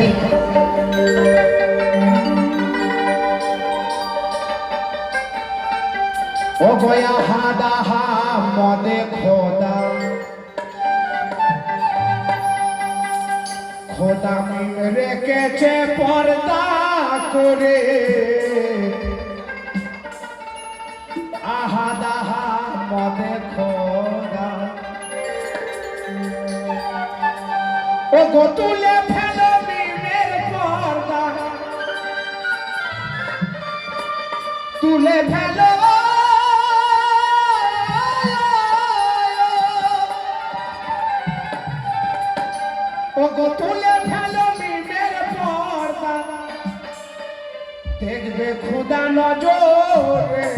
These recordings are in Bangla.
গেছে ও গয়া হাদা হা মদে খোদা। খোদা রেখেছে পর্দা করে। আহা দাহা মদে খোদা। ও গতুলে ফেলা তুলে ফেলো। ওগো, তুলে ফেলো মিমের পর্দা। দেখবে খুদা নজরে।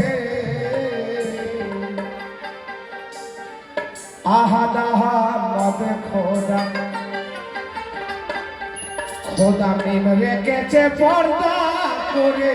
আহাদাহা নবে খোদা খোদা মিম রেখেছে পর্দা করে।